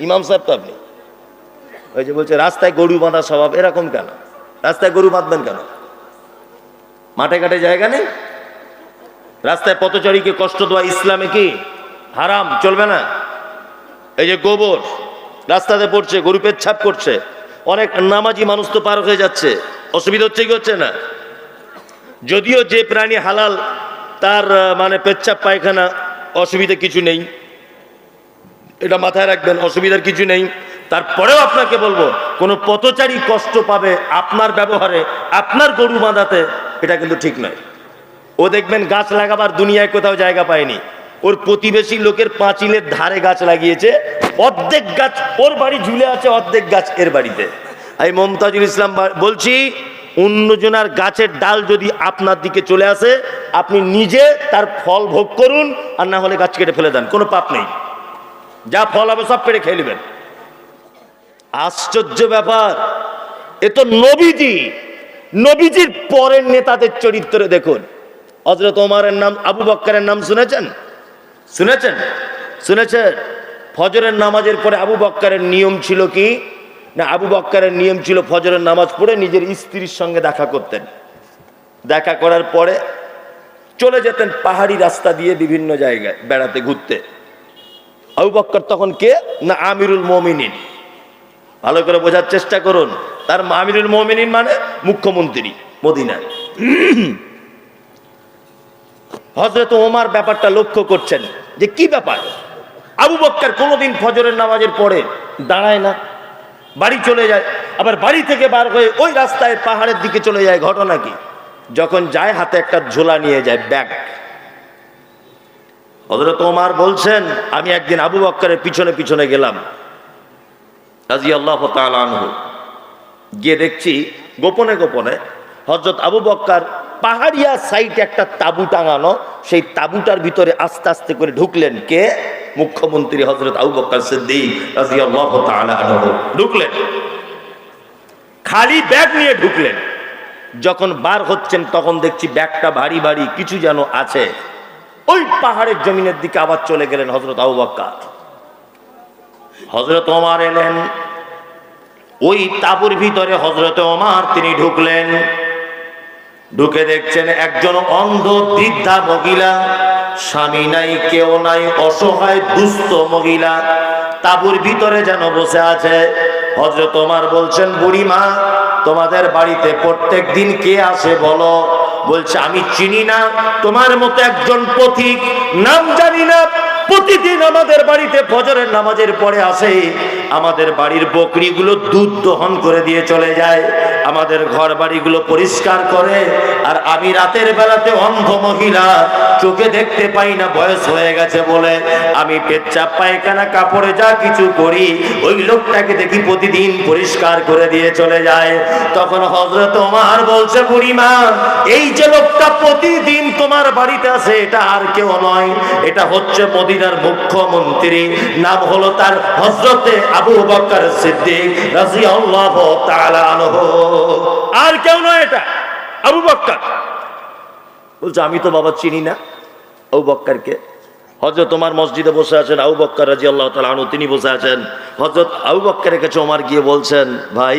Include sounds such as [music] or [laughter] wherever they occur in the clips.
ইমাম সাহেব তো আপনি। ওই যে বলছে, রাস্তায় গরু বাঁধা স্বভাব এরকম কেন? রাস্তায় গরু বাঁধবেন কেন? মাঠে ঘাটে জায়গা নেই? রাস্তায় পথচারীকে কষ্ট দেওয়া ইসলামে কি হারাম? চলবে না? এই যে গোবর, রাস্তাতে পড়ছে, গরু পেচ্ছাপ করছে, অনেক নামাজি মানুষ তো পার হয়ে যাচ্ছে। অসুবিধা হচ্ছে কি হচ্ছে না? যদিও যে প্রাণী হালাল, তার মানে পেচ্ছাপ পায়খানা, অসুবিধা কিছু নেই। এটা মাথায় রাখবেন, অসুবিধার কিছু নেই। তারপরেও আপনাকে বলব, কোনো পথচারী কষ্ট পাবে আপনার ব্যবহারে, আপনার গরু বাঁধাতে, এটা কিন্তু ঠিক নয়। ও দেখবেন গাছ লাগাবার দুনিয়ায় কোথাও জায়গা পায়নি। ওর প্রতিবেশী লোকের পাঁচিলের ধারে গাছ লাগিয়েছে, অর্ধেক গাছ ওর বাড়ি ঝুলে আছে, অর্ধেক গাছ এর বাড়িতে। আমি মমতাজুল ইসলাম বলছি, অন্যজনার গাছের ডাল যদি আপনার দিকে চলে আসে, আপনি নিজে তার ফল ভোগ করুন, আর না হলে গাছ কেটে ফেলে দেন, কোনো পাপ নেই। যা ফল হবে সব পেড়ে খেয়ে নেবেন। আশ্চর্য ব্যাপার। এ তো নবীজি। নবীজির পরের নেতাদের চরিত্রে দেখুন। হজরত ওমারের নাম, আবু বক্করের নাম শুনেছেন? শুনেছেন? শুনেছেন? ফজরের নামাজের পরে আবু বক্করের নিয়ম ছিল কি? না, আবু বক্করের নিয়ম ছিল ফজরের নামাজ পড়ে নিজের স্ত্রীর সঙ্গে দেখা করতেন। দেখা করার পরে চলে যেতেন পাহাড়ি রাস্তা দিয়ে বিভিন্ন জায়গায় বেড়াতে, ঘুরতে। আবু বক্কর তখন কে? না, আমিরুল মমিনিন। ভালো করে বোঝার চেষ্টা করুন। তার আমিরুল মমিনিন মানে মুখ্যমন্ত্রী, মদিনায়। হজরত ওমার ব্যাপারটা লক্ষ্য করছেন। যে কি ব্যাপার? আবু বক্কর কোনোদিন ফজরের নামাজের পরে দাঁড়ায় না। বাড়ি চলে যায়। আবার বাড়ি থেকে বার হয়ে ওই রাস্তায় পাহাড়ের দিকে চলে যায়। ঘটনা কি? যখন যায়, হাতে একটা ঝোলা নিয়ে যায়, ব্যাগ। হজরত ওমার বলছেন, আমি একদিন আবু বক্করের পিছনে পিছনে গেলাম। রাজি আল্লাহ আনহু। গিয়ে দেখছি গোপনে গোপনে হজরত আবু বক্কার পাহাড়িয়া সাইডে একটা তাবু টাঙানো, সেই তাবুটার ভিতরে আস্তে আস্তে করে ঢুকলেন কে? মুখ্যমন্ত্রী হজরত আবু বক্কর সিদ্দিক ঢুকলেন। খালি ব্যাগ নিয়ে ঢুকলেন। যখন বার হচ্ছেন তখন দেখছি ব্যাগটা ভারী ভারী, কিছু যেন আছে। ওই পাহাড়ের জমিনের দিকে আবার চলে গেলেন হজরত আবু হজরত ওমার এলেন। ওই তাবুর ভিতরে হজরত ওমার তিনি ঢুকলেন। ঢুকে দেখছেন একজন অন্ধ, বৃদ্ধা মহিলা, স্বামী নাই, কেউ নাই, অসহায়, দুস্থ মহিলা। তাবুর ভিতরে যেন বসে আছে। হজরত ওমার বলছেন, বুড়িমা, তোমাদের বাড়িতে প্রত্যেক দিন কে আসে বলো? বলছে, আমি চিনি না, তোমার মতো একজন পথিক, নাম জানি না, প্রতিদিন আমাদের বাড়িতে ফজরের নামাজের পরে আসে আমাদের বাড়ির বকরিগুলো দুধ দহন করে দিয়ে চলে যায়, আমাদের ঘর বাড়িগুলো পরিষ্কার করে, আর আমি রাতের বেলাতে অন্ধ মহিলা চোখে দেখতে পাই না, বয়স হয়ে গেছে বলে আমি পেচ্ছাপ, পায়খানা, কাপড়ে যা কিছু করি, ওই লোকটাকে দেখি প্রতিদিন পরিষ্কার করে দিয়ে চলে যায়। তখন হজরত তোমার বলছে, বুড়িমা, এই যে লোকটা প্রতিদিন তোমার বাড়িতে আসে, এটা আর কেউ নয়, এটা হচ্ছে মদিনার মুখ্যমন্ত্রী, নাম হলো তার হজরতে আবু বকর সিদ্দিক তাআলা আনহু। আর কেউ নয় এটা, আবু বকর। বলছে, আমি তো বাবা চিনি না আবু বক্করকে হজরত তোমার মসজিদে বসে আছেন আবু বক্কর রাজি আল্লাহ তালা আনু তিনি বসে আছেন। হজরত আবু বক্করের কাছে ওমার গিয়ে বলছেন, ভাই,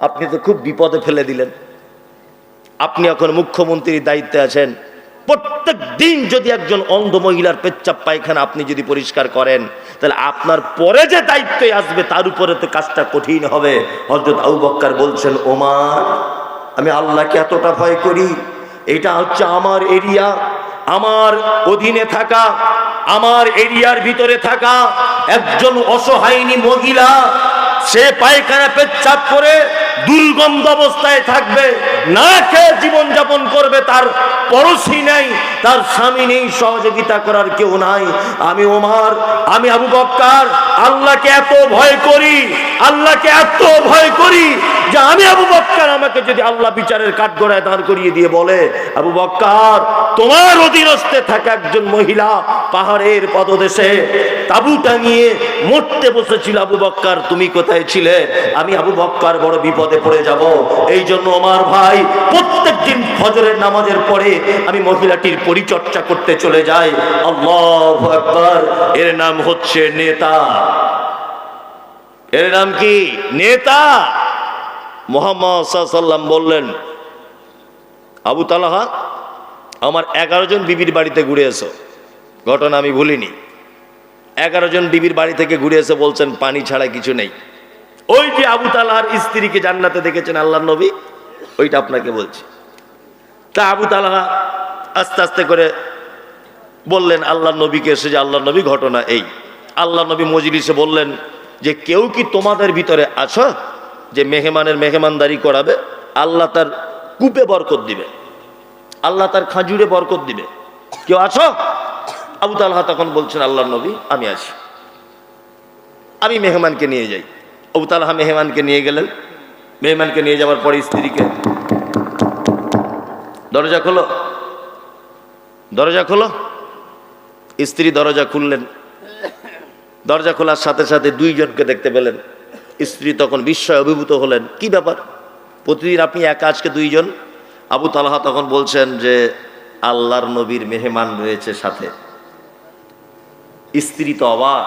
আপনি তো খুব বিপদে ফেলে দিলেন। আপনি এখন মুখ্যমন্ত্রীর দায়িত্বে আছেন। প্রত্যেক দিন যদি একজন অন্ধ মহিলার পেচ্চাপ পায়খানা আপনি যদি পরিষ্কার করেন, তাহলে আপনার পরে যে দায়িত্বে আসবে, তার উপরে তো কাজটা কঠিন হবে। হজরত আবু বক্কর বলছেন ওমার আমি আল্লাহকে এতটা ভয় করি, এটা হচ্ছে আমার এরিয়া, আমার অধীনে থাকা, আমার এরিয়ার ভিতরে থাকা একজন অসহায়নী মহিলা, সে পায়খানা পেচ্ছাপ করে দুর্গন্ধ অবস্থায় থাকবে, না খেয়ে জীবন যাপন করবে, তার পরশি নাই, তার স্বামী নেই, সহযোগিতা করার কেউ নাই। আমি ওমার, আমি আবু বক্কার, আল্লাহকে এত ভয় করি, আল্লাহকে এত ভয় করি আমি আবু বক্কার, আমাকে যদি আল্লাহ বিচারের কাঠগড়ায় দাঁড় করিয়ে দিয়ে বলে, আবু বক্কার, তোমার অধীনস্থে থাকা একজন মহিলা পাহাড়ের পদদেশে তাবু টাঙিয়ে মরতে বসেছিল। আবু বক্কার, তুমি কোথায় ছিলে? আমি আবু বক্কার, বড় বিপদে পড়ে যাব। এই জন্য আমার ভাই প্রত্যেক দিন ফজরের নামাজের পরে আমি মহিলাটির পরিচর্যা করতে চলে যাই। আল্লাহ আকবার। এর নাম হচ্ছে নেতা। এর নাম কি? নেতা। মোহাম্মদ বললেন, আবু তালাহা, আমার এগারো জন বিবির বাড়িতে ঘুরে এসো। ঘটনা আমি ভুলিনি। এগারো জন বিবির বাড়ি থেকে ঘুরে এসে বলছেন, পানি ছাড়া কিছু নেই। ওই যে আবু তালাহার স্ত্রীকে জান্নাতে দেখেছেন আল্লাহ নবী, ওইটা আপনাকে বলছি। তা আবু তালাহা আস্তে আস্তে করে বললেন আল্লাহ নবীকে এসে যে আল্লাহ নবী, ঘটনা এই। আল্লাহ নবী মজলিসে বললেন যে, কেউ কি তোমাদের ভিতরে আছো? যে মেহমানের মেহমানদারি করাবে, আল্লাহ তার কূপে বরকত দিবে। আল্লাহ তার খাজুরে বরকত দিবে। কেউ আছো? আবু তালহা তখন বলছেন আল্লাহ নবী, আমি আছি। আমি মেহমানকে নিয়ে যাই। আবু তালহা মেহমানকে নিয়ে গেলেন। মেহমানকে নিয়ে যাওয়ার পরে স্ত্রীকে দরজা খোলো। দরজা খোলো। স্ত্রী দরজা খুললেন। দরজা খোলার সাথে সাথে দুইজনকে দেখতে পেলেন। স্ত্রী তখন বিস্ময় অভিভূত হলেন, কি ব্যাপার? প্রতিদিন আপনি একা আজকে দুইজন? আবু তালহা তখন বলছেন যে, আল্লাহর নবীর মেহমান রয়েছে সাথে। স্ত্রী তো অবাক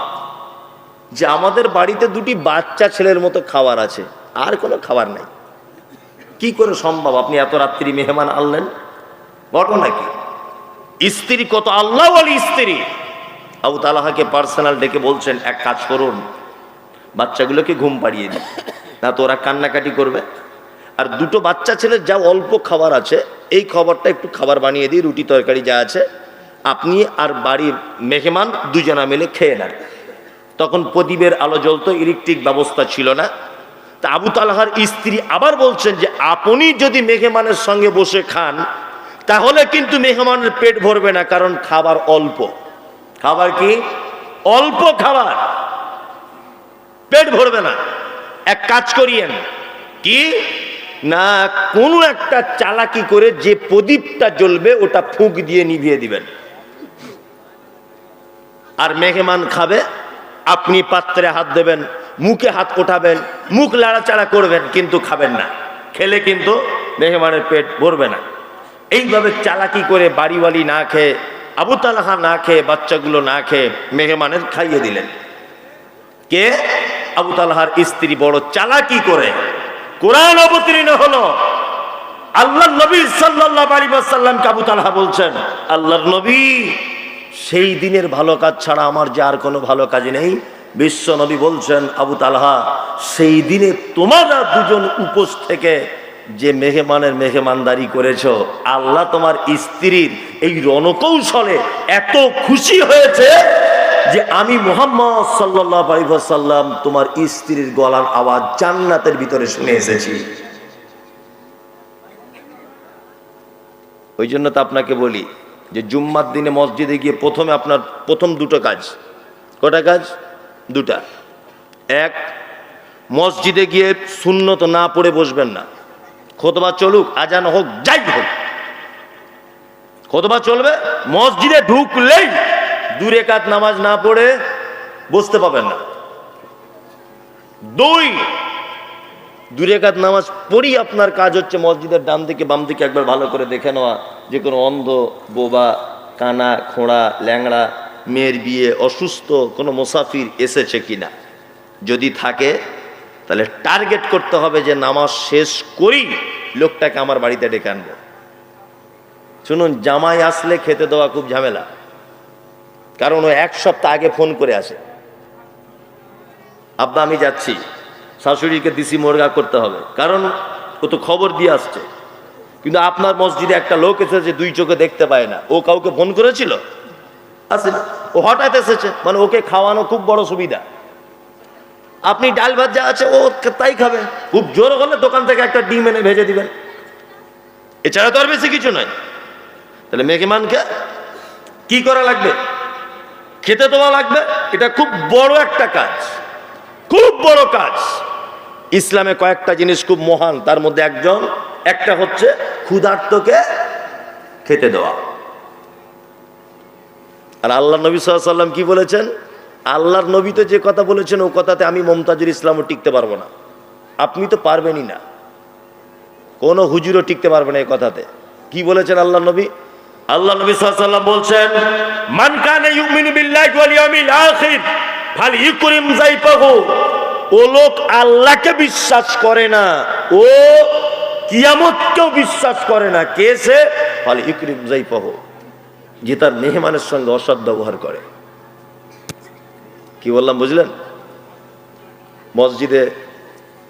যে আমাদের বাড়িতে দুটি বাচ্চা ছেলের মতো খাবার আছে, আর কোনো খাবার নাই। কি করে সম্ভব? আপনি এত রাত্রি মেহমান আনলেন? ঘটনা কি? স্ত্রী কত আল্লাহ স্ত্রী? আবু তালাহাকে পার্সোনাল ডেকে বলছেন, এক কাজ করুন বাচ্চাগুলোকে ঘুম পাড়িয়ে দিন না তো ওরা কান্নাকাটি করবে। আর দুটো বাচ্চা ছেলের যা অল্প খাবার আছে, এই খাবারটা একটু খাবার বানিয়ে দিই, রুটি তরকারি যা আছে। আপনি আর বাড়ির মেহমান দুজনা মিলে খেয়ে নেন। তখন প্রদীপের আলো জ্বলতো, ইলেকট্রিক ব্যবস্থা ছিল না। তা আবু তালহার স্ত্রী আবার বলছেন যে, আপনি যদি মেহমানের সঙ্গে বসে খান, তাহলে কিন্তু মেহমানের পেট ভরবে না, কারণ খাবার অল্প। খাবার কি? অল্প খাবার। পেট ভরবে না। এক কাজ করিয়েন। কি? না, কোনো একটা চালাকি করে যে প্রদীপটা জ্বলবে, ওটা ফুঁক দিয়ে নিভিয়ে দিবেন। আর মেহমান খাবে, আপনি পাত্রে হাত দেবেন, মুখে হাত ওঠাবেন, মুখ লাড়াচাড়া করবেন, কিন্তু খাবেন না। খেলে কিন্তু মেহমানের পেট ভরবে না। এইভাবে চালাকি করে বাড়িওয়ালি না খেয়ে, আবু তালাহা না খেয়ে, বাচ্চাগুলো না খেয়ে মেহমানের খাইয়ে দিলেন। কে? আবু তালহার স্ত্রী বড় চালাকি করে। কোরআন অবতীর্ণ হলো। আল্লাহ নবী সাল্লাহ আলী সাল্লামকে আবু তালাহা বলছেন, আল্লাহর নবী, সেই দিনের ভালো কাজ ছাড়া আমার যে আর কোনো ভালো কাজ নেই। বিশ্ব নবী বলছেন, আবু তালহা, সেই দিনে তোমারা দুজন উপোস থেকে যে মেহমানের মেহমানদারি করেছ, আল্লাহ তোমার স্ত্রীর এই রণকৌশলে এত খুশি হয়েছে যে আমি মোহাম্মদ সাল্লাহ আলিবাসাল্লাম তোমার স্ত্রীর গলার আওয়াজ জান্নাতের ভিতরে শুনে এসেছি। ওই জন্য তো আপনাকে বলি যে জুম্মার দিনে মসজিদে গিয়ে প্রথমে আপনার প্রথম দুটো কাজ। কটা কাজ? দুটা। এক, মসজিদে গিয়ে শূন্যত না পড়ে বসবেন না। খোতবা চলুক, আজান হোক, যাই হোক। খোতবা চলবে, মসজিদে ঢুকলেই দূরে কাত নামাজ না পড়ে বসতে পাবেন না। দুই দূরে কাত নামাজ পড়ি আপনার কাজ হচ্ছে মসজিদের ডান দিকে, বাম দিকে একবার ভালো করে দেখে নেওয়া। যে কোনো অন্ধ, বোবা, কানা, খোঁড়া, ল্যাংড়া, মেয়ের বিয়ে, অসুস্থ, কোনো মুসাফির এসেছে কিনা। যদি থাকে, তাহলে টার্গেট করতে হবে যে নামাজ শেষ করি লোকটাকে আমার বাড়িতে ডেকে আনব। শুনুন, জামাই আসলে খেতে দেওয়া খুব ঝামেলা। কারণ ও এক সপ্তাহ আগে ফোন করে আসে। আব্বা, আমি যাচ্ছি। শাশুড়িকে দিসি মোরগা করতে হবে। কারণ ও তো খবর দিয়ে আসছে। কিন্তু আপনার মসজিদে একটা লোক এসেছে, দুই চোখে দেখতে পায় না। ও কাউকে ফোন করেছিল? আসেনি ও হঠাৎ এসেছে। মানে ওকে খাওয়ানো খুব বড় সুবিধা। আপনি ডাল ভাত যা আছে, ও তাই খাবে। খুব জোর হলে দোকান থেকে একটা ডিম এনে ভেজে দিবেন। এছাড়া তো আর বেশি কিছু নয়। তাহলে মেঘমানকে কি করা লাগবে? খেতে দেওয়া লাগবে, এটা খুব বড় একটা কাজ। খুব বড় কাজ। ইসলামে কয়েকটা জিনিস খুব মহান, তার মধ্যে একজন, একটা হচ্ছে ক্ষুধার্তকে খেতে দেওয়া। আর আল্লাহ নবী সাল্লাম কি বলেছেন? আল্লাহর নবী তো যে কথা বলেছেন, ও কথাতে আমি মমতাজুর ইসলামও টিকতে পারব না। আপনি তো পারবেনই না। কোনো হুজুরও টিকতে পারবে না এই কথাতে। কি বলেছেন আল্লাহ নবী? আল্লাহ নবী সাল্লাম বলছেন, মান কানা ইউমিনু বিল্লাহি ওয়াল ইয়াউমিল আখির ফাল ইকরিম যাইফাহু। ও লোক আল্লাহকে বিশ্বাস করে না, ও কিয়ামতকেও বিশ্বাস করে না, কে সে? ফলে ইকরিম যাই পাহ যে তার মেহমানের সঙ্গে অসৎ ব্যবহার করে। কি বললাম, বুঝলেন? মসজিদে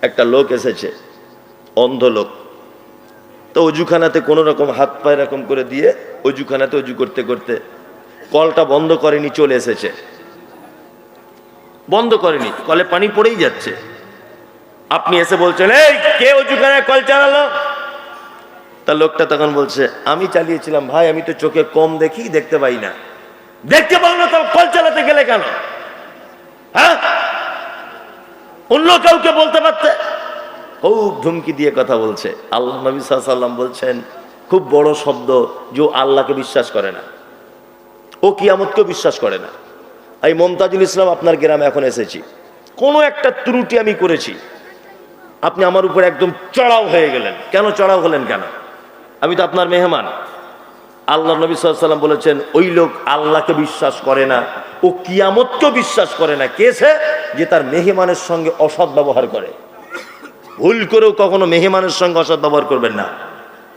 একটা লোক এসেছে, অন্ধ লোক। তো অজুখানাতে কোনো রকম হাত পায়ে এরকম করে দিয়ে অজুখানাতে অজু করতে করতে কলটা বন্ধ করেনি, চলে এসেছে। বন্ধ করেনি, কলে পানি পড়েই যাচ্ছে। আপনি এসে বলছেন, এই, কে অজুখানায় কল চালালো? তা লোকটা তখন বলছে, আমি চালিয়েছিলাম, ভাই, আমি তো চোখে কম দেখি, দেখতে পাই না। দেখতে পাও না তো, কল চালাতে গেলে কেন? হ্যাঁ? অন্য কাউকে বলতে পারতে খুব ধুমকি দিয়ে কথা বলছে। আল্লাহ নবী সাল্লাম বলছেন, খুব বড় শব্দ যে আল্লাহকে বিশ্বাস করে না। ও কিয়ামতকেও বিশ্বাস করে না। আমি মমতাজুল ইসলাম, আপনার গ্রামে এখন এসেছি। কোনো একটা ত্রুটি আমি করেছি। আপনি আমার উপর একদম চড়াও হয়ে গেলেন। কেন চড়াও হলেন কেন? আমি তো আপনার মেহমান। আল্লাহ নবী সাল্লাম বলেছেন, ওই লোক আল্লাহকে বিশ্বাস করে না। ও কিয়ামতকেও বিশ্বাস করে না। কে সে? যে তার মেহমানের সঙ্গে অসৎ ব্যবহার করে। ভুল করেও কখনো মেহমানের সঙ্গে অসৎ ব্যবহার করবেন না।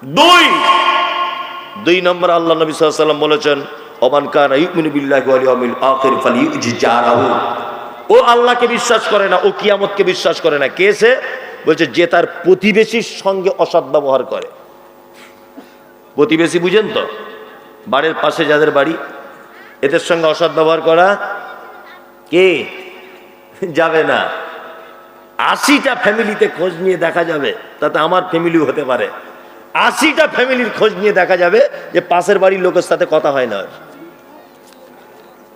দুই দুই নম্বর আল্লাহ নবী সাল্লাম বলেছেন অমান কান ইউমিনু বিল্লাহি ওয়াল ইয়াউমিল আখির জারাহু ও আল্লাহকে বিশ্বাস করে না, ও কিয়ামতকে বিশ্বাস করে না। কে সে? বলছে, যে তার প্রতিবেশীর সঙ্গে অসৎ ব্যবহার করে। প্রতিবেশী বুঝেন তো? বাড়ির পাশে যাদের বাড়ি, এদের সঙ্গে অসৎ ব্যবহার করা কে? যাবে না। আশিটা ফ্যামিলিতে খোঁজ নিয়ে দেখা যাবে তাতে আমার ফ্যামিলিও হতে পারে। আশিটা ফ্যামিলির খোঁজ নিয়ে দেখা যাবে যে পাশের বাড়ির লোকের সাথে কথা হয় না।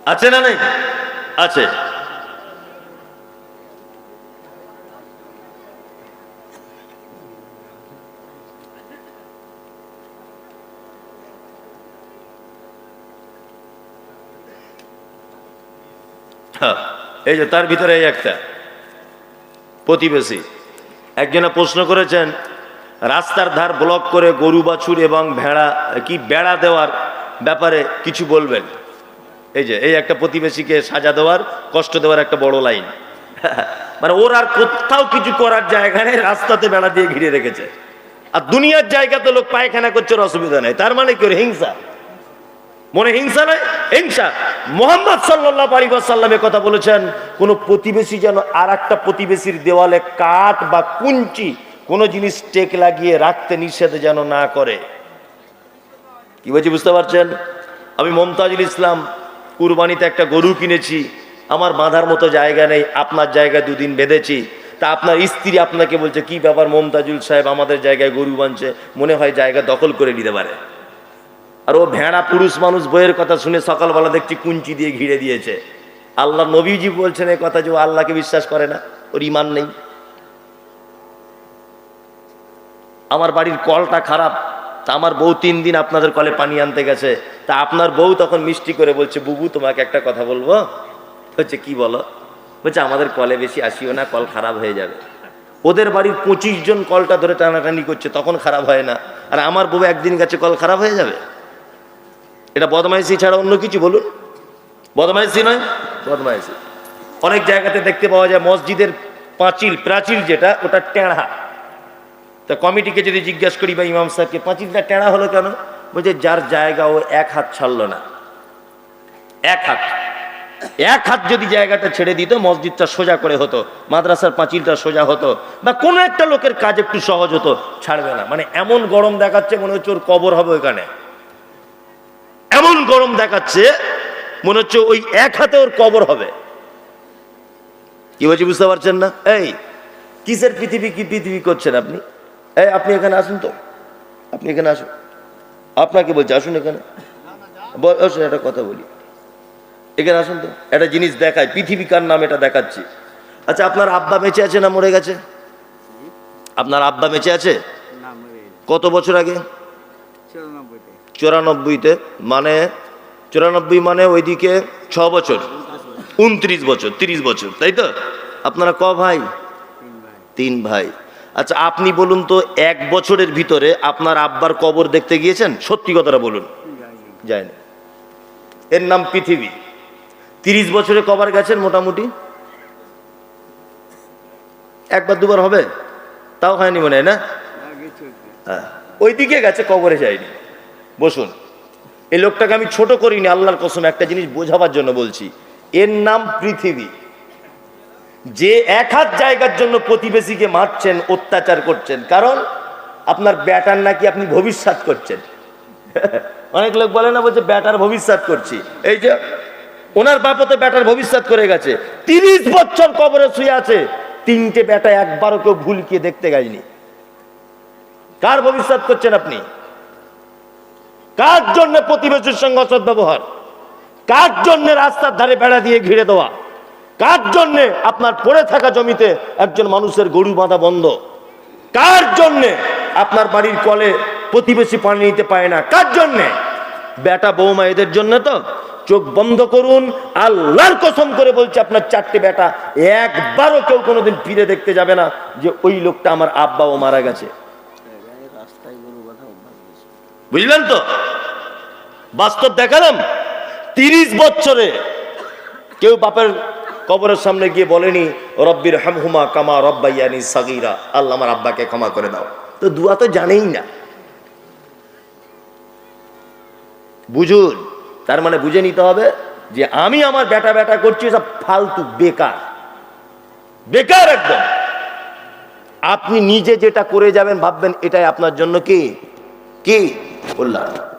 আছে না নেই? আছে। হ্যাঁ, এই যে তার ভিতরে একটা। প্রতিবেশী। একজনে প্রশ্ন করেছেন, রাস্তার ধার ব্লক করে গরু, বাছুর এবং ভেড়া, কি বেড়া দেওয়ার ব্যাপারে কিছু বলবেন? এই যে, এই একটা প্রতিবেশীকে সাজা দেওয়ার, কষ্ট দেওয়ার একটা বড় লাইন। [laughs] মানে ওর আর কোথাও কিছু করার জায়গা নেই, রাস্তাতে বেড়া দিয়ে ঘিরে রেখেছে। আর দুনিয়ার জায়গাতে লোক পায়খানা করছে অসুবিধা নেই। তার মানে কি? হিংসা। মনে হিংসা নয়? হিংসা। মোহাম্মদ সাল্লাহ কথা বলেছেন, কোন প্রতিবেশী যেন আর একটা প্রতিবেশীর দেওয়ালে কাঠ বা কুঞ্চি কোনো জিনিস টেক লাগিয়ে রাখতে নিষেধ যেন না করে। কি বলছি, বুঝতে পারছেন? আমি মমতাজুল ইসলাম কুরবানিতে একটা গরু কিনেছি, আমার বাঁধার মতো জায়গা নেই, আপনার জায়গায় দুদিন বেঁধেছি। তা আপনার স্ত্রী আপনাকে বলছে, কি ব্যাপার মমতাজুল সাহেব, আমাদের জায়গায় গরু বানছে? মনে হয় জায়গা দখল করে নিতে পারে। আর ও ভেড়া পুরুষ মানুষ বইয়ের কথা শুনে সকালবেলা দেখছি কুঞ্চি দিয়ে ঘিরে দিয়েছে। আল্লাহ নবীজি বলছেন এই কথা যে ও আল্লাহকে বিশ্বাস করে না, ওর ইমান নেই। আমার বাড়ির কলটা খারাপ, তা আমার বউ তিন দিন আপনাদের কলে পানি আনতে গেছে, তা আপনার বউ তখন মিষ্টি করে বলছে, বুবু, তোমাকে একটা কথা বলব? হচ্ছে কি বলো? বলছে, আমাদের কলে বেশি আসিও না, কল খারাপ হয়ে যাবে। ওদের বাড়ির পঁচিশ জন কলটা ধরে টানাটানি করছে, তখন খারাপ হয় না। আর আমার বউ একদিন গেছে, কল খারাপ হয়ে যাবে? এটা বদমাইশি ছাড়া অন্য কিছু বলুন। বদমাইশি নয়, বদমাইশি। অনেক জায়গাতে দেখতে পাওয়া যায় মসজিদের পাঁচিল, প্রাচীর যেটা, ওটা টেঁড়া। তা কমিটিকে যদি জিজ্ঞাসা করি বা ইমাম সাহেবকে, পাঁচিলটা টেঁড়া হলো কেন? বলছে, যার জায়গা ও এক হাত ছাড়লো না। এক হাত। এক হাত যদি জায়গাটা ছেড়ে দিত, মসজিদটা সোজা করে হতো, মাদ্রাসার পাঁচিলটা সোজা হতো, বা কোনো একটা লোকের কাজ একটু সহজ হতো, ছাড়বে না। মানে এমন গরম দেখাচ্ছে মনে হচ্ছে ওর কবর হবে ওইখানে। এমন গরম দেখাচ্ছে মনে হচ্ছে ওই এক হাতে ওর কবর হবে। কি বলছি বুঝতে পারছেন না? এই কিসের পৃথিবী কি পৃথিবী করছেন আপনি? এই আপনি এখানে আসুন তো। আপনি এখানে আসুন। আপনাকে বলছি আসুন এখানে। আসুন একটা কথা বলি। এখানে আসুন তো। একটা জিনিস দেখায় পৃথিবী কার নাম এটা দেখাচ্ছি। আচ্ছা আপনার আব্বা বেঁচে আছে না মরে গেছে? আপনার আব্বা বেঁচে আছে? কত বছর আগে? চুরানব্বইতে মানে চুরানব্বই মানে ওইদিকে ছ বছর, উনত্রিশ বছর, তিরিশ বছর, তাই তো? আপনারা ক ভাই? তিন ভাই। আচ্ছা আপনি বলুন তো, এক বছরের ভিতরে আপনার আব্বার কবর দেখতে গিয়েছেন? সত্যি কথাটা বলুন। যায়নি। এর নাম পৃথিবী। তিরিশ বছরে কবার গেছেন মোটামুটি? একবার দুবার হবে? তাও হয়নি মনে হয়, না? হ্যাঁ। ওইদিকে গেছে, কবরে যায়নি। বসুন। এই লোকটাকে আমি ছোট করিনি, আল্লাহর কসম, একটা জিনিস বোঝাবার জন্য বলছি। এর নাম পৃথিবী। যে এক হাত জায়গার জন্য প্রতিবেশীকে মারছেন, অত্যাচার করছেন, কারণ আপনার ব্যাটার নাকি আপনি ভবিষ্যৎ করছেন। [laughs] অনেক লোক বলে না, বলছে, ব্যাটার ভবিষ্যৎ করছি। এই যে, ওনার বাপতে ব্যাটার ভবিষ্যৎ করে গেছে। তিরিশ বছর কবরে শুয়ে আছে। তিনটে ব্যাটা একবারও কেউ ভুলকিয়ে দেখতে গেয়নি কার ভবিষ্যৎ করছেন আপনি? কার জন্য প্রতিবেশীর সঙ্গে অসৎ ব্যবহার? কার জন্য রাস্তার ধারে বেড়া দিয়ে ঘিরে দেওয়া? কার জন্য আপনার পড়ে থাকা জমিতে একজন মানুষের গরু বাঁধা বন্ধ? কার জন্য আপনার বাড়ির কলে প্রতিবেশী পানি নিতে পারে না? কার জন্যে? বেটা বৌমা এদের জন্য তো চোখ বন্ধ করুন আল্লাহর কসম করে বলছে আপনার চারটে বেটা একবারও কেউ কোনোদিন ফিরে দেখতে যাবে না যে ওই লোকটা আমার আব্বা ও মারা গেছে। বুঝলেন তো? বাস্তব দেখালাম। তিরিশ বছরে কেউ বাপের কবরের সামনে গিয়ে বলেনি, রব্বির হামহুমা কামা রব্বাইয়ানি সাগিরা, আল্লাহ আমার আব্বাকে ক্ষমা করে দাও। তো দুয়া তো জানেই না। বুঝুন, তার মানে বুঝে নিতে হবে যে আমি আমার বেটা বেটা করছি সব ফালতু বেকার। বেকার একদম। আপনি নিজে যেটা করে যাবেন, ভাববেন এটাই আপনার জন্য কি? কি? কল্যাণ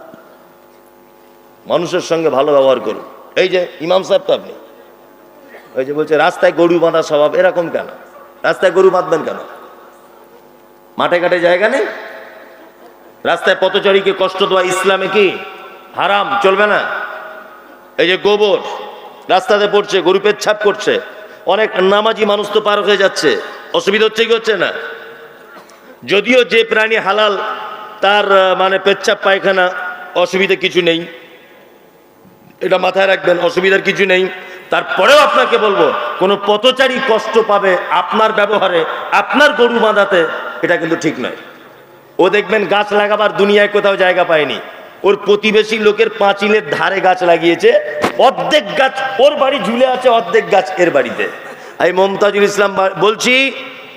মানুষের সঙ্গে ভালো ব্যবহার করুন। এই যে ইমাম সাহেব তো আপনি। ওই যে বলছে, রাস্তায় গরু বাঁধা স্বভাব, এরকম কেন? রাস্তায় গরু বাঁধবেন কেন? মাঠে ঘাটে জায়গা নেই? রাস্তায় পথচারীকে কষ্ট দেওয়া ইসলামে কি হারাম, চলবে না? এই যে গোবর, রাস্তাতে পড়ছে, গরু পেচ্ছাপ করছে, অনেক নামাজি মানুষ তো পার হয়ে যাচ্ছে। অসুবিধা হচ্ছে কি হচ্ছে না? যদিও যে প্রাণী হালাল, তার মানে পেচ্ছাপ পায়খানা, অসুবিধা কিছু নেই। এটা মাথায় রাখবেন, অসুবিধার কিছু নেই। তারপরেও আপনাকে বলব, কোনো পথচারী কষ্ট পাবে আপনার ব্যবহারে, আপনার গরু বাঁধাতে, এটা কিন্তু ঠিক নয়। ও দেখবেন গাছ লাগাবার দুনিয়ায় কোথাও জায়গা পায়নি। ওর প্রতিবেশী লোকের পাঁচিলের ধারে গাছ লাগিয়েছে, অর্ধেক গাছ ওর বাড়ি ঝুলে আছে, অর্ধেক গাছ এর বাড়িতে। আমি মমতাজুল ইসলাম বলছি,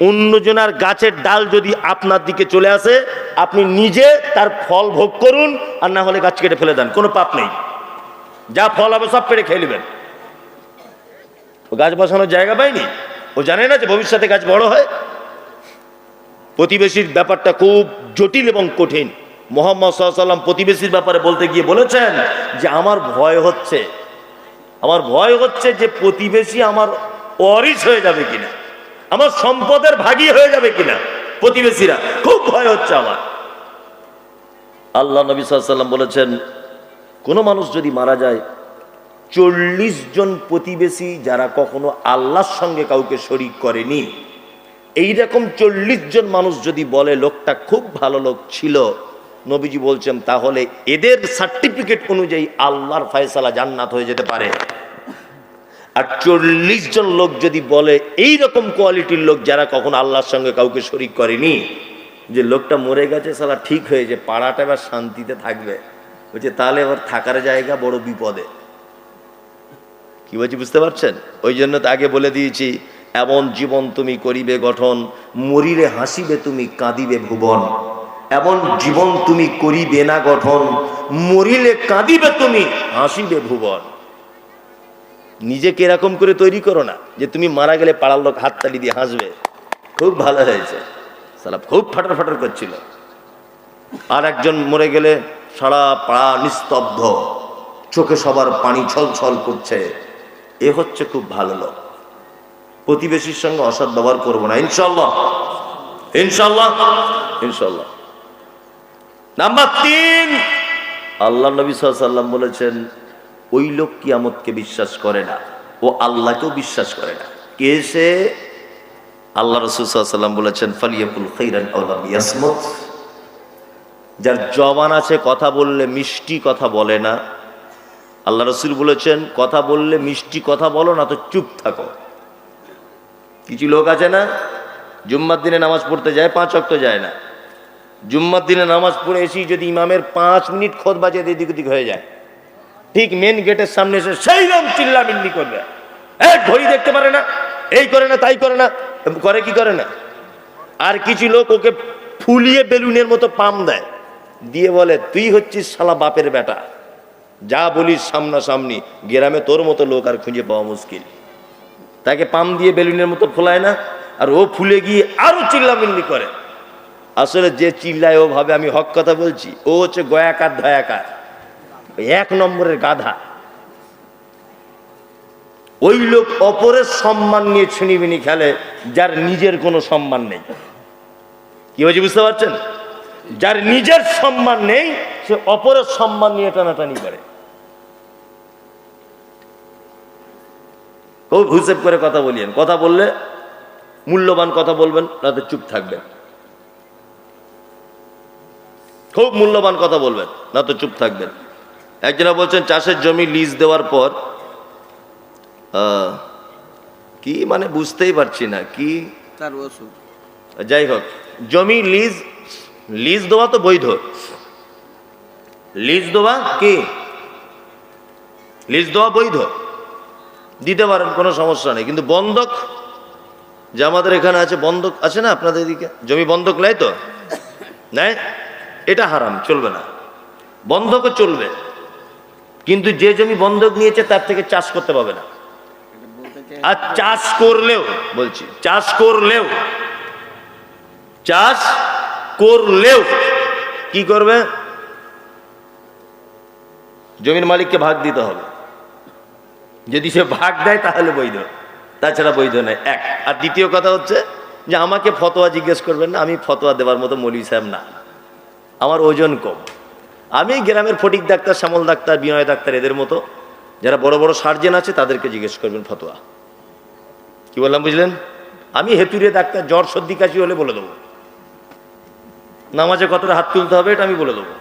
অন্যজনার গাছের ডাল যদি আপনার দিকে চলে আসে, আপনি নিজে তার ফল ভোগ করুন, আর না হলে গাছ কেটে ফেলে দেন, কোনো পাপ নেই। যা ফল হবে সব পেড়ে খেয়ে নেবেন। গাছ বসানোর জায়গা পায়নি? ও জানে না যে ভবিষ্যতে গাছ বড় হয়? প্রতিবেশীর ব্যাপারটা খুব জটিল এবং কঠিন। মোহাম্মদ সাল্লাম প্রতিবেশীর ব্যাপারে বলতে গিয়ে বলেছেন যে, আমার ভয় হচ্ছে। আমার ভয় হচ্ছে যে প্রতিবেশী আমার অরিস হয়ে যাবে কিনা। আমার সম্পদের ভাগী হয়ে যাবে কিনা প্রতিবেশীরা। খুব ভয় হচ্ছে আমার। আল্লাহ নবী সাল্লাম বলেছেন কোনো মানুষ যদি মারা যায়, চল্লিশ জন প্রতিবেশী যারা কখনো আল্লাহর সঙ্গে কাউকে শরিক করেনি। এইরকম চল্লিশ জন মানুষ যদি বলে, লোকটা খুব ভালো লোক ছিল। নবীজি বলছেন, তাহলে এদের সার্টিফিকেট অনুযায়ী আল্লাহর ফয়সালা জান্নাত হয়ে যেতে পারে। আর চল্লিশ জন লোক যদি বলে, এই রকম কোয়ালিটির লোক যারা কখনো আল্লাহর সঙ্গে কাউকে শরিক করেনি, যে লোকটা মরে গেছে, সালা ঠিক হয়েছে পাড়াটা এবার শান্তিতে থাকবে। বলছে তাহলে এবার থাকার জায়গা বড় বিপদে। কি বলছি, বুঝতে পারছেন? ওই জন্য তো আগে বলে দিয়েছি, এমন জীবন তুমি করিবে গঠন, মরিলে হাসিবে তুমি, কাঁদিবে ভুবন। এমন জীবন তুমি করিবে না গঠন, মরিলে কাঁদিবে তুমি, হাসিবে ভুবন। নিজেকে এরকম করে তৈরি করো না, যে তুমি মারা গেলে পাড়ার লোক হাততালি দিয়ে হাসবে? খুব ভালো হয়েছে। সালা খুব ফাটার ফাটার করছিল। আর একজন মরে গেলে সারা পাড়া নিস্তব্ধ। চোখে সবার পানি ছল ছল করছে। এ হচ্ছে খুব ভালো লোক। প্রতিবেশীর সঙ্গে অসৎ ব্যবহার করব না। ইনশাল্লাহ ইনশাল্লাহ ইনশাল্লাহ নাম্বার তিন। আল্লাহ নবী সাল্লাম বলেছেন, ওই লোক কিয়ামতকে বিশ্বাস করে না। ও আল্লাহকেও বিশ্বাস করে না। কে সে? আল্লাহ রসুল সাল্লাম বলেছেন, ফালিয়াকুল খৈরান ইয়াসমত। যার জবান আছে কথা বললে মিষ্টি কথা বলে না। আল্লাহ রসুল বলেছেন, কথা বললে মিষ্টি কথা বলো, না তো চুপ থাকো। কিছু লোক আছে না, জুম্মার দিনে নামাজ পড়তে যায়, পাঁচ অক্ত যায় না। জুম্মার দিনে নামাজ পড়ে এসি যদি ইমামের পাঁচ মিনিট খোদ বাজে এদিক ওদিক হয়ে যায়। ঠিক মেন গেটের সামনে এসে সেই রকম চিল্লামিল্লি করবে। এক ঘড়ি দেখতে পারে না, এই করে না, তাই করে না, করে কি করে না? আর কিছু লোক ওকে ফুলিয়ে বেলুনের মতো পাম দেয়। দিয়ে বলে, তুই হচ্ছিস শালা বাপের বেটা। যা বলিস সামনাসামনি, গ্রামে তোর মতো লোক আর খুঁজে পাওয়া মুশকিল। তাকে পাম দিয়ে বেলুনের মতো ফোলায় না, আর ও ফুলে গিয়ে আরও চিল্লামিল্লি করে। আসলে যে চিল্লায় ও ভাবে আমি হক কথা বলছি, ও হচ্ছে গয়াকার, ধয়াকার। এক নম্বরের গাধা। ওই লোক অপরের সম্মান নিয়ে ছিনিবিনি খেলে, যার নিজের কোনো সম্মান নেই। কি হয়েছে বুঝতে পারছেন? যার নিজের সম্মান নেই সে অপরের সম্মান নিয়ে টানাটানি করে। খুব হিসেব করে কথা বলিয়েন। কথা বললে মূল্যবান কথা বলবেন রাতে চুপ থাকবেন। খুব মূল্যবান কথা বলবেন না তো চুপ থাকবেন। একজনা বলছেন চাষের জমি লিজ দেওয়ার পর আহ, কি মানে বুঝতেই পারছি না কি? তার যাই হোক জমি লিজ লিজ দেওয়া তো বৈধ। লিজ দেওয়া কি? লিজ দেওয়া বৈধ। দিতে পারেন, কোনো সমস্যা নেই। কিন্তু বন্ধক, যে আমাদের এখানে আছে বন্ধক, আছে না আপনাদের এদিকে? জমি বন্ধক নেয় তো? নেয় এটা হারাম, চলবে না। বন্ধকও চলবে। কিন্তু যে জমি বন্ধক নিয়েছে, তার থেকে চাষ করতে পারবে না। আর চাষ করলেও, বলছি, চাষ করলেও, চাষ করলেও কি করবে? জমির মালিককে ভাগ দিতে হবে। যদি সে ভাগ দেয় তাহলে বৈধ। তাছাড়া বৈধ নয়, এক। আর দ্বিতীয় কথা হচ্ছে যে আমাকে ফতোয়া জিজ্ঞেস করবেন না, আমি ফতোয়া দেওয়ার মতো মৌলী সাহেব না। আমার ওজন কম। আমি গ্রামের Phatik doctor, Shyamal doctor, Binoy doctor এদের মতো, যারা বড় বড় সার্জেন আছে, তাদেরকে জিজ্ঞেস করবেন ফতোয়া। কি বললাম, বুঝলেন? আমি হেতুরে ডাক্তার, জ্বর সর্দি কাশি হলে বলে দেবো। নামাজে কতটা হাত তুলতে হবে এটা আমি বলে দেবো।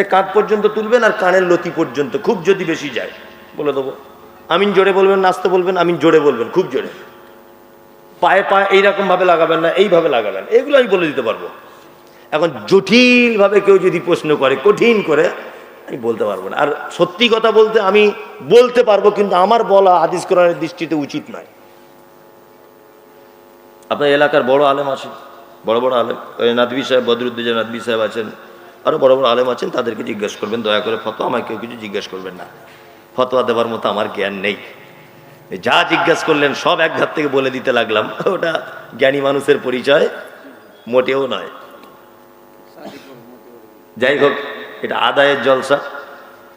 এই কাঁধ পর্যন্ত তুলবেন আর কানের লতি পর্যন্ত, খুব যদি বেশি যায়, বলে দেবো। আমিন জোরে বলবেন, নাচতে বলবেন, আমিন জোরে বলবেন, খুব জোরে। পায়ে পায়ে এইরকম ভাবে লাগাবেন না, এইভাবে লাগাবেন, এগুলো আমি বলে দিতে পারব। এখন জটিলভাবে কেউ যদি প্রশ্ন করে, কঠিন করে, আমি বলতে পারব না। আর সত্যি কথা বলতে আমি বলতে পারব, কিন্তু আমার বলা হাদিস কোরআনের দৃষ্টিতে উচিত নয়। আপনার এলাকার বড় আলেম আছেন বড় বড় আলেম নাদবি সাহেব বদরুদ্দিন নাদবি সাহেব আছেন আরও বড় বড় আলেম আছেন, তাদেরকে জিজ্ঞেস করবেন, দয়া করে ফতোয়া, আমাকে কেউ কিছু জিজ্ঞেস করবেন না। ফতোয়া দেওয়ার মতো আমার জ্ঞান নেই। যা জিজ্ঞেস করলেন, সব এক ধার থেকে বলে দিতে লাগলাম। ওটা জ্ঞানী মানুষের পরিচয়, মোটেও নয়। যাই হোক, এটা আদায়ের জলসা।